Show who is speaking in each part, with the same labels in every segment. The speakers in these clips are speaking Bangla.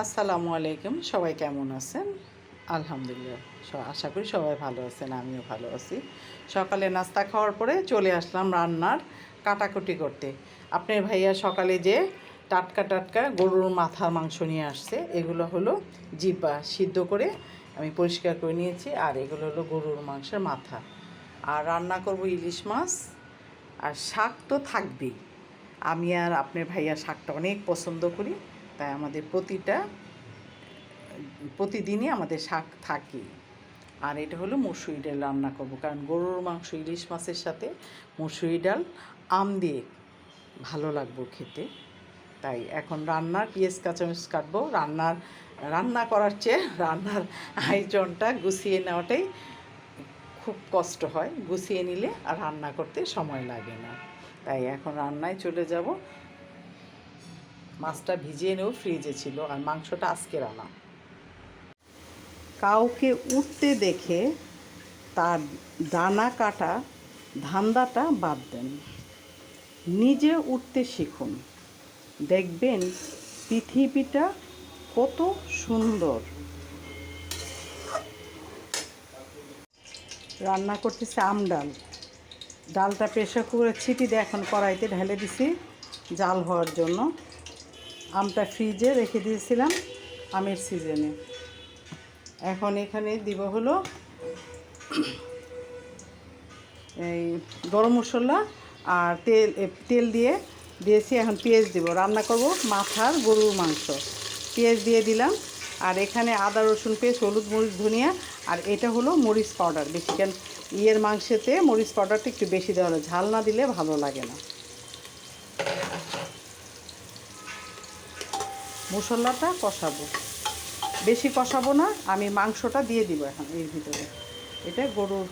Speaker 1: আসসালামু আলাইকুম, সবাই কেমন আছেন? আলহামদুলিল্লাহ আশা করি সবাই ভালো আছেন, আমিও ভালো আছি। সকালে নাস্তা খাওয়ার পরে চলে আসলাম রান্নার কাটাকুটি করতে। আপনার ভাইয়া সকালে যে টাটকা টাটকা গরুর মাথার মাংস নিয়ে আসছে, এগুলো হলো জিব্বা সিদ্ধ করে আমি পরিষ্কার করে নিয়েছি, আর এগুলো হলো গরুর মাংসের মাথা। আর রান্না করব ইলিশ মাছ, আর শাক তো থাকবেই। আমি আর আপনার ভাইয়া শাকটা অনেক পছন্দ করি। তাই আমাদের প্রতিটা, প্রতিদিনই আমাদের শাক থাকে। আর এটা হলো মুসুরি ডাল রান্না করব। কারণ গরুর মাংস, ইলিশ মাছের সাথে মুসুরি ডাল, আম দিয়ে ভালো লাগবো খেতে। তাই এখন রান্নার পেঁয়াজ, কাঁচামরিচ কাটবো। রান্নার, রান্না করার চেয়ে রান্নার আয়োজনটা গুছিয়ে নেওয়াটাই খুব কষ্ট হয়। গুছিয়ে নিলে আর রান্না করতে সময় লাগে না। তাই এখন রান্নায় চলে যাব। মাছটা ভিজিয়ে নেও ফ্রিজে ছিল আর মাংসটা আজকে রান্না কাউকে উঠতে দেখে তার দানা কাটা ধান্দাটা বাদ দেন। নিজে উঠতে শিখুন। দেখবেন পৃথিবীটা কত সুন্দর। রান্না করতেছে আম ডাল। ডালটা প্রেশার কুকারে ছিটি দিয়ে এখন কড়াইতে ঢেলে দিছি জাল হওয়ার জন্য। আমটা ফ্রিজে রেখে দিয়েছিলাম আমের সিজনে। এখন এখানে দিব হলো এই গরম মশলা আর তেল তেল দিয়ে দিয়েছি। এখন পেঁয়াজ দিব। রান্না করব মাথার গরুর মাংস। পেঁয়াজ দিয়ে দিলাম। আর এখানে আদা, রসুন পেস্ট হলুদ, মরিচ, ধনিয়া আর এটা হলো মরিচ পাউডার। বেশি কেন ইয়ের মাংসেতে মরিচ পাউডারটা একটু বেশি দেওয়া হলো ঝাল না দিলে ভালো লাগে না। মশলাটা কষাবো। বেশি কষাবো না, আমি মাংসটা দিয়ে দিব এখন এর ভিতরে। এটা গরুর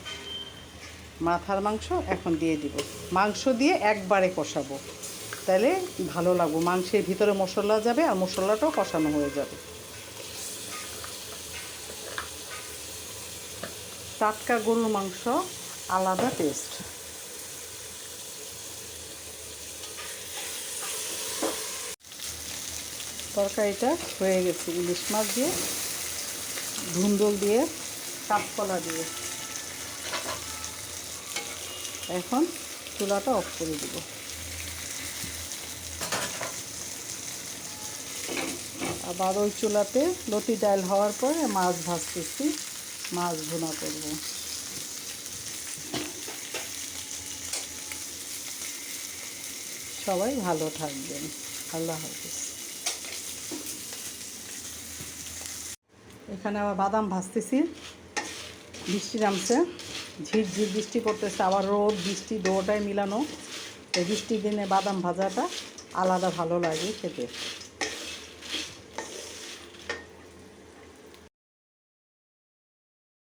Speaker 1: মাথার মাংস, এখন দিয়ে দিব। মাংস দিয়ে একবারে কষাবো। তাহলে ভালো লাগবো, মাংসের ভিতরে মশলা যাবে আর মশলাটাও কষানো হয়ে যাবে। টাটকা গরুর মাংস, আলাদা টেস্ট তরকারিটা হয়ে গেছে, ইলিশ মাছ দিয়ে, ধুন্দল দিয়ে, কাঁচকলা দিয়ে। এখন চুলাটা অফ করে দিব। আবার ওই চুলাতে লতি ডাল হওয়ার পরে মাছ ভাজতেছি, মাছ ভুনা করব। সবাই ভালো থাকবেন। আল্লাহ হাফিজ। এখানে আবার বাদাম ভাজতেছি। বৃষ্টি নামছে। ঝিরঝির বৃষ্টি করতেছে আবার রোদ, বৃষ্টি, দুটাই মিলানো। এই বৃষ্টির দিনে বাদাম ভাজাটা আলাদা ভালো লাগে খেতে।